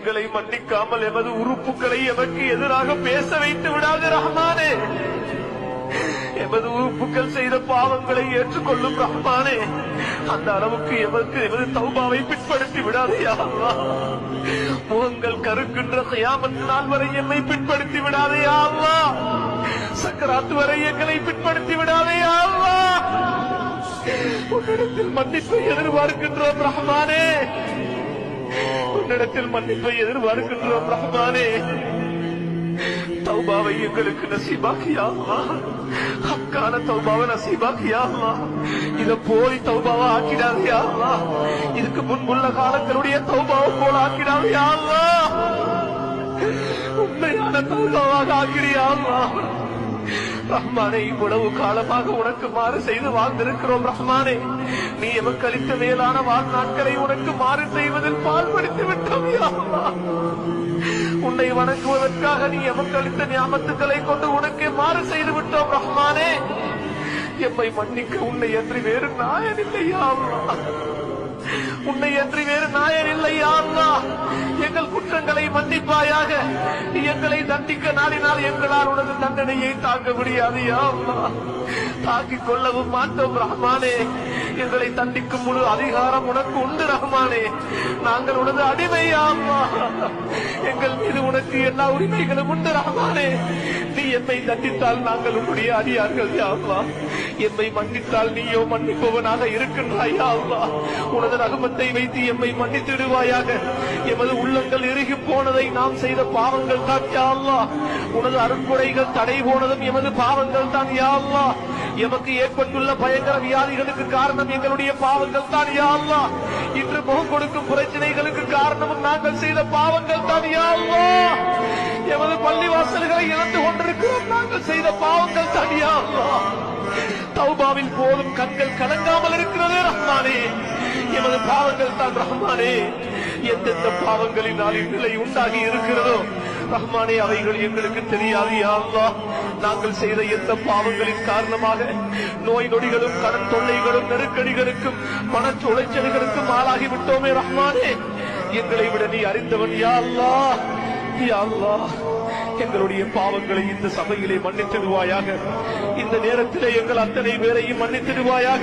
எங்களை மன்னிக்காமல் எமது உறுப்புகளை எமக்கு எதிராக பேச வைத்து விடாது ரஹ்மானே. எமது உறுப்புகள் செய்த பாவங்களை ஏற்றுக்கொள்ளும் ரஹ்மானே. அந்த அளவுக்கு எமக்கு எமது தௌபாவை பிற்படுத்தி விடாதையா முகங்கள் கருக்கின்ற கயாமத் நாள் வரை எம்மை பிற்படுத்தி விடாதையா அல்லா சக்கராத்து வரை எங்களை பிற்படுத்தி விடாதையா அல்லா உன்னிடத்தில் மன்னிப்பை எதிர்பார்க்கின்றோம் ரஹ்மானே. உன்னிடத்தில் மன்னிப்பை எதிர்பார்க்கின்றோம் ரஹ்மானே. தௌபாவை எங்களுக்கு நசீபாக்கியாமா அக்கான தௌபாவை நசீபாக்கியாமா இத போய் தௌபாவா ஆக்கிடாதையா இதுக்கு முன்புள்ள காலத்தினுடைய தௌபாவை போல ஆக்கிடாதையா உண்மையான தௌபாவாக ஆக்கிறியாமா ரஹ்மானே இவ்வளவு காலமாக உனக்கு மாறு செய்து வாழ்ந்திருக்கிறோம் ரஹ்மானே. நீ எமக்கு அளித்த மேலான வாழ்நாட்களை உனக்கு மாறு செய்வதில் பால்படுத்தி விட்டோம் உன்னை வணங்குவதற்காக நீ எமக்கு அளித்த ஞாபகத்துக்களை கொண்டு உனக்கே மாறு செய்து விட்டோம் ரஹ்மானே. எம்மை மன்னிக்க உன்னை அன்றி வேறு நாயன் இல்லையா உன்னை அன்றி வேறு நாயன் இல்லையா எங்கள் குற்ற மன்னிப்பாயாக. எங்களை தண்டிக்க நாடினால் எங்களால் உனது தண்டனையை தாங்க முடியாது தாக்கிக் கொள்ளவும் மாட்டோம் ரஹ்மானே. எங்களை தண்டிக்கும் முழு அதிகாரம் உனக்கு உண்டு ரஹ்மானே. நாங்கள் உனது அடிமையா எங்கள் மீது உனக்கு எல்லா உரிமைகளும் உண்டு ராமானே. நீ என்னை தண்டித்தால் நாங்கள் உன்னுடைய அடியார்கள் யாவா என்னை மன்னித்தால் நீயோ மன்னிப்பவனாக இருக்கின்றாய் யா உனது ரகுமத்தை வைத்து எம்மை மன்னித்து விடுவாயாக எமது உள்ளங்கள் இறுகி போனதை நாம் செய்த பாவங்கள் தான் யா உனது அருண்புடைகள் தடை போனதும் எமது பாவங்கள் தான் யா எமக்கு ஏற்பட்டுள்ள பயங்கர வியாதிகளுக்கு காரணம் எங்களுடைய பாவங்கள் தான் யா இன்று முகம் கொடுக்கும் பிரச்சனைகளுக்கு காரணமும் நாங்கள் செய்த பாவங்கள் தான் யா எமது எமது பள்ளிவாசல்களை இழந்து கொண்டிருக்கிறோம். நாங்கள் செய்த பாவங்கள் தான் யா தௌபாவின் தௌபாவில் போதும் கண்கள் கலங்காமல் இருக்கிறதே ரஹ்மானே. எமது பாவங்கள் தான் ரஹ்மானே. எந்தெந்த பாவங்களினால் இந்நிலை உண்டாகி இருக்கிறதோ ரஹ்மானே அவைகள் எங்களுக்கு தெரியாது யா நாங்கள் செய்த எந்த பாவங்களின் காரணமாக நோய் நொடிகளும் கடன் தொல்லைகளும் நெருக்கடிகளுக்கும் மன உளைச்சல்களுக்கும் ஆளாகி விட்டோமே ரஹ்மானே. எங்களை விட நீ அறிந்தவன் யா அல்லாஹ். எங்களுடைய பாவங்களை இந்த சபையிலே மன்னித்திடுவாயாக. இந்த நேரத்திலே எங்கள் அத்தனை பேரையும் மன்னித்திடுவாயாக.